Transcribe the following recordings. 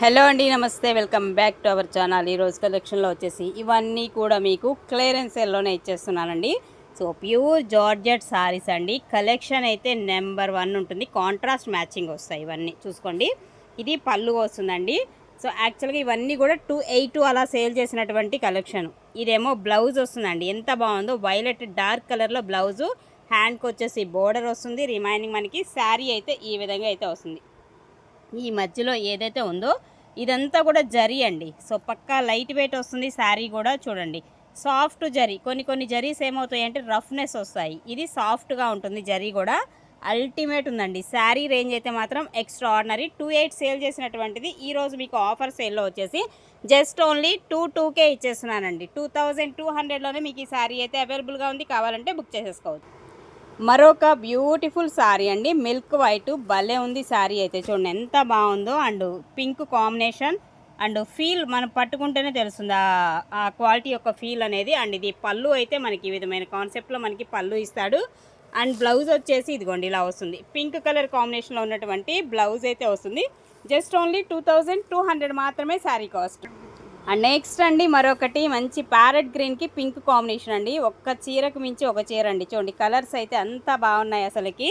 Hello అండి namaste welcome back to our channel. ఈరోజు కలెక్షన్లో వచ్చేసి ఇవన్నీ కూడా మీకు క్లియరెన్స్ సేల్లోనే ఇచ్చేస్తున్నానండి. సో ప్యూర్ జార్జెట్ సారీస్ అండి. కలెక్షన్ అయితే నెంబర్ వన్ ఉంటుంది. కాంట్రాస్ట్ మ్యాచింగ్ వస్తాయి ఇవన్నీ. చూసుకోండి. ఇది పళ్ళు వస్తుందండి. సో యాక్చువల్గా ఇవన్నీ కూడా టూ ఎయిట్ అలా సేల్ చేసినటువంటి కలెక్షన్. ఇదేమో బ్లౌజ్ వస్తుందండి. ఎంత బాగుందో. వైలెట్ డార్క్ కలర్లో బ్లౌజు. హ్యాండ్కి వచ్చేసి బోర్డర్ వస్తుంది. రిమైనింగ్ మనకి శారీ అయితే ఈ విధంగా అయితే వస్తుంది. ఈ మధ్యలో ఏదైతే ఉందో ఇదంతా కూడా జరీ అండి. సో పక్కా లైట్ వెయిట్ వస్తుంది శారీ కూడా చూడండి. సాఫ్ట్ జరీ కొన్ని కొన్ని జరీస్ ఏమవుతాయి అంటే రఫ్నెస్ వస్తాయి. ఇది సాఫ్ట్గా ఉంటుంది జరీ కూడా. అల్టిమేట్ ఉందండి. శారీ రేంజ్ అయితే మాత్రం extraordinary two eight sale చేసినటువంటిది ఈరోజు మీకు ఆఫర్ సేల్లో వచ్చేసి just only two two K ఇచ్చేస్తున్నానండి. Two thousand two హండ్రెడ్లోనే మీకు ఈ శారీ అయితే అవైలబుల్గా ఉంది. కావాలంటే బుక్ చేసేసుకోవచ్చు. మరొక బ్యూటిఫుల్ శారీ అండి. మిల్క్ వైట్ భలే ఉంది శారీ అయితే. చూడండి ఎంత బాగుందో. And pink combination and feel మనం పట్టుకుంటేనే తెలుస్తుంది ఆ- క్వాలిటీ యొక్క ఫీల్ అనేది. అండ్ ఇది పళ్ళు అయితే మనకి ఈ విధమైన కాన్సెప్ట్లో మనకి పళ్ళు ఇస్తాడు. అండ్ బ్లౌజ్ వచ్చేసి ఇదిగోండి ఇలా వస్తుంది. పింక్ కలర్ కాంబినేషన్లో ఉన్నటువంటి బ్లౌజ్ అయితే వస్తుంది. Just only two thousand two hundred మాత్రమే శారీ కాస్ట్ అండ్ నెక్స్ట్ అండి మరొకటి మంచి ప్యారెట్ గ్రీన్కి పింక్ కాంబినేషన్ అండి. ఒక్క చీరకు మించి ఒక చీర అండి చూడండి కలర్స్ అయితే అంతా బాగున్నాయి అసలుకి.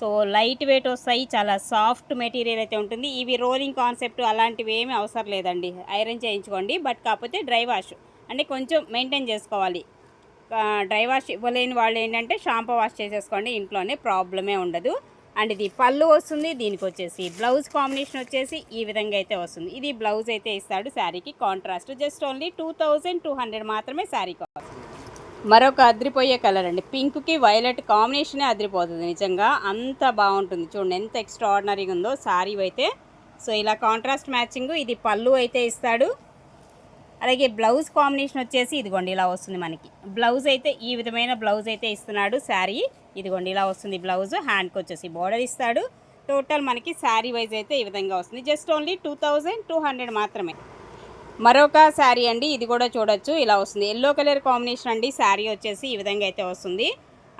సో లైట్ వెయిట్ వస్తాయి చాలా సాఫ్ట్ మెటీరియల్ అయితే ఉంటుంది. ఇవి రోలింగ్ కాన్సెప్ట్ అలాంటివి ఏమీ అవసరం లేదండి. ఐరన్ చేయించుకోండి బట్ కాకపోతే డ్రై వాష్. అంటే కొంచెం మెయింటైన్ చేసుకోవాలి. డ్రై వాష్ ఇవ్వలేని వాళ్ళు ఏంటంటే షాంపూ వాష్ చేసేసుకోండి ఇంట్లోనే ప్రాబ్లమే ఉండదు. అండ్ ఇది పళ్ళు వస్తుంది దీనికి వచ్చేసి బ్లౌజ్ కాంబినేషన్ వచ్చేసి ఈ విధంగా అయితే వస్తుంది. ఇది బ్లౌజ్ అయితే ఇస్తాడు శారీకి. Contrast just only two thousand two hundred మాత్రమే శారీ కాస్ట్. మరొక అద్రిపోయే కలర్ అండి. పింక్కి వైలెట్ కాంబినేషనే అద్రిపోతుంది నిజంగా. అంత బాగుంటుంది. చూడండి ఎంత ఎక్స్ట్రా ఆర్డినరీగా ఉందో శారీ అయితే. సో ఇలా కాంట్రాస్ట్ మ్యాచింగ్ ఇది పళ్ళు అయితే ఇస్తాడు. అలాగే బ్లౌజ్ కాంబినేషన్ వచ్చేసి ఇదిగోండి ఇలా వస్తుంది మనకి. బ్లౌజ్ అయితే ఈ విధమైన బ్లౌజ్ అయితే ఇస్తున్నాడు శారీ. ఇదిగోండి ఇలా వస్తుంది బ్లౌజ్. హ్యాండ్కి వచ్చేసి బోర్డర్ ఇస్తాడు. టోటల్ మనకి శారీ వైజ్ అయితే ఈ విధంగా వస్తుంది. Just only two thousand two hundred మాత్రమే. మరొక శారీ అండి ఇది కూడా చూడొచ్చు. ఇలా వస్తుంది. ఎల్లో కలర్ కాంబినేషన్ అండి. శారీ వచ్చేసి ఈ విధంగా అయితే వస్తుంది.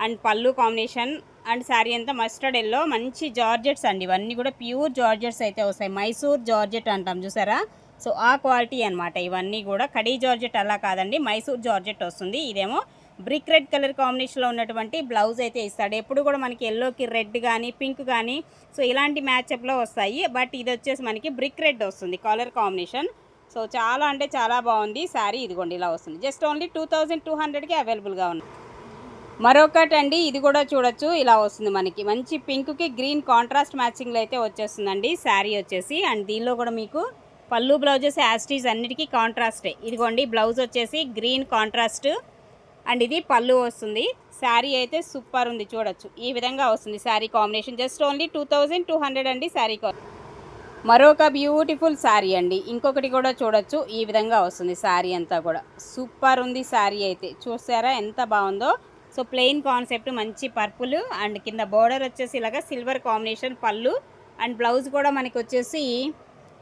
అండ్ పళ్ళు కాంబినేషన్ అండ్ శారీ అంతా మస్టర్డ్ ఎల్లో మంచి జార్జెట్స్ అండి. ఇవన్నీ కూడా ప్యూర్ జార్జెట్స్ అయితే వస్తాయి. మైసూర్ జార్జెట్ అంటాం చూసారా? సో ఆ క్వాలిటీ అనమాట ఇవన్నీ కూడా కడీ జార్జెట్ అలా కాదండి మైసూర్ జార్జెట్ వస్తుంది. ఇదేమో బ్రిక్ రెడ్ కలర్ కాంబినేషన్లో ఉన్నటువంటి బ్లౌజ్ అయితే ఇస్తాడు. ఎప్పుడు కూడా మనకి ఎల్లోకి రెడ్ కానీ పింక్ కానీ సో ఇలాంటి మ్యాచప్లో వస్తాయి. బట్ ఇది వచ్చేసి మనకి బ్రిక్ రెడ్ వస్తుంది కలర్ కాంబినేషన్. సో చాలా అంటే చాలా బాగుంది. శారీ ఇదిగోండి ఇలా వస్తుంది. Just only two thousand two హండ్రెడ్కి అవైలబుల్గా ఉంది. మరొకటి అండి ఇది కూడా చూడొచ్చు. ఇలా వస్తుంది మనకి. మంచి పింక్కి గ్రీన్ కాంట్రాస్ట్ మ్యాచింగ్లో అయితే వచ్చేస్తుందండి. శారీ వచ్చేసి. అండ్ దీనిలో కూడా మీకు పళ్ళు బ్లౌజెస్ యాస్టీస్ అన్నిటికీ కాంట్రాస్టే ఇదిగోండి బ్లౌజ్ వచ్చేసి గ్రీన్ కాంట్రాస్ట్ అండ్ ఇది పళ్ళు వస్తుంది. శారీ అయితే సూపర్ ఉంది చూడొచ్చు. ఈ విధంగా వస్తుంది sari combination just only two thousand two hundred అండి శారీ మరొక బ్యూటిఫుల్ శారీ అండి. ఇంకొకటి కూడా చూడొచ్చు. ఈ విధంగా వస్తుంది శారీ అంతా కూడా. సూపర్ ఉంది శారీ అయితే. చూసారా ఎంత బాగుందో? సో ప్లెయిన్ కాన్సెప్ట్ మంచి పర్పుల్ అండ్ కింద బోర్డర్ వచ్చేసి ఇలాగా సిల్వర్ కాంబినేషన్ పళ్ళు అండ్ బ్లౌజ్ కూడా మనకి వచ్చేసి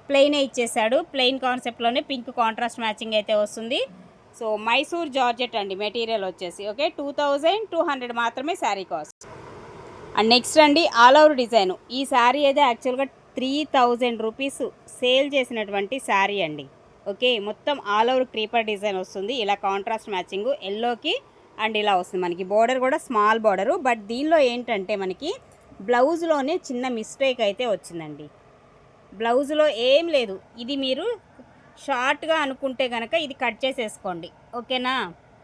ప్లెయినే ఇచ్చేసాడు. ప్లెయిన్ కాన్సెప్ట్లోనే పింక్ కాంట్రాస్ట్ మ్యాచింగ్ అయితే వస్తుంది. సో మైసూర్ జార్జెట్ అండి మెటీరియల్ వచ్చేసి. Okay two thousand two hundred మాత్రమే శారీ కాస్ట్. అండ్ నెక్స్ట్ అండి ఆల్ ఓవర్ డిజైన్. ఈ శారీ అయితే యాక్చువల్గా త్రీ థౌజండ్ రూపీస్ సేల్ చేసినటువంటి శారీ అండి. ఓకే మొత్తం ఆల్ ఓవర్ క్రీపర్ డిజైన్ వస్తుంది. ఇలా కాంట్రాస్ట్ మ్యాచింగ్ ఎల్లోకి అండ్ ఇలా వస్తుంది. మనకి బోర్డర్ కూడా స్మాల్ బోర్డరు. బట్ దీనిలో ఏంటంటే మనకి బ్లౌజ్లోనే చిన్న మిస్టేక్ అయితే వచ్చిందండి. బ్లౌజ్లో ఏం లేదు. ఇది మీరు షార్ట్గా అనుకుంటే కనుక ఇది కట్ చేసేసుకోండి. ఓకేనా?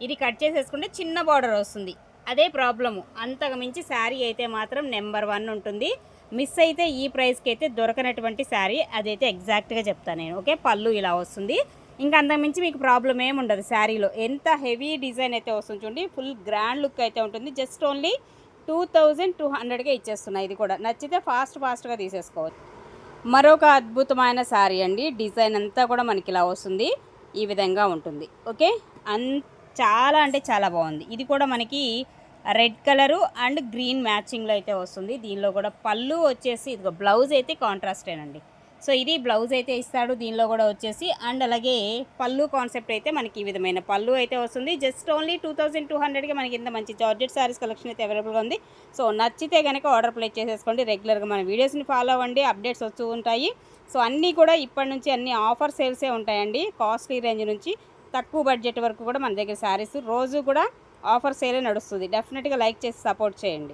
ఇది కట్ చేసేసుకుంటే చిన్న బార్డర్ వస్తుంది. అదే ప్రాబ్లము. అంతకు మించి శారీ అయితే మాత్రం నెంబర్ వన్ ఉంటుంది. మిస్ అయితే ఈ ప్రైస్కి అయితే దొరకనటువంటి శారీ అదైతే ఎగ్జాక్ట్గా చెప్తాను నేను. ఓకే? పళ్ళు ఇలా వస్తుంది. ఇంకా అంతకుమించి మీకు ప్రాబ్లం ఏమి ఉండదు శారీలో. ఎంత హెవీ డిజైన్ అయితే వస్తుంది చూడండి. ఫుల్ గ్రాండ్ లుక్ అయితే ఉంటుంది. Just only two thousand two హండ్రెడ్గా ఇచ్చేస్తున్నాయి ఇది కూడా నచ్చితే ఫాస్ట్ ఫాస్ట్గా తీసేసుకోవచ్చు. మరొక అద్భుతమైన శారీ అండి. డిజైన్ అంతా కూడా మనకి ఇలా వస్తుంది. ఈ విధంగా ఉంటుంది. ఓకే? అన్ చాలా అంటే చాలా బాగుంది. ఇది కూడా మనకి రెడ్ కలరు అండ్ గ్రీన్ మ్యాచింగ్లో అయితే వస్తుంది. దీనిలో కూడా పళ్ళు వచ్చేసి ఇదిగో బ్లౌజ్ అయితే కాంట్రాస్టేనండి. సో ఇది బ్లౌజ్ అయితే ఇస్తాడు దీనిలో కూడా వచ్చేసి. అండ్ అలాగే పళ్ళు కాన్సెప్ట్ అయితే మనకి ఈ విధమైన పళ్ళు అయితే వస్తుంది. Just only two thousand two హండ్రెడ్కి మనకి ఇంత మంచి జార్జెట్ శారీస్ కలెక్షన్ అయితే అవైలబుల్గా ఉంది. సో నచ్చితే కనుక ఆర్డర్ ప్లేస్ చేసేసుకోండి. రెగ్యులర్గా మన వీడియోస్ని ఫాలో అవ్వండి. అప్డేట్స్ వస్తూ ఉంటాయి. సో అన్నీ కూడా ఇప్పటి నుంచి అన్ని ఆఫర్ సేల్సే ఉంటాయండి. కాస్ట్లీ రేంజ్ నుంచి తక్కువ బడ్జెట్ వరకు కూడా మన దగ్గర శారీస్ రోజు కూడా ఆఫర్ సేలే నడుస్తుంది. డెఫినెట్గా లైక్ చేసి సపోర్ట్ చేయండి.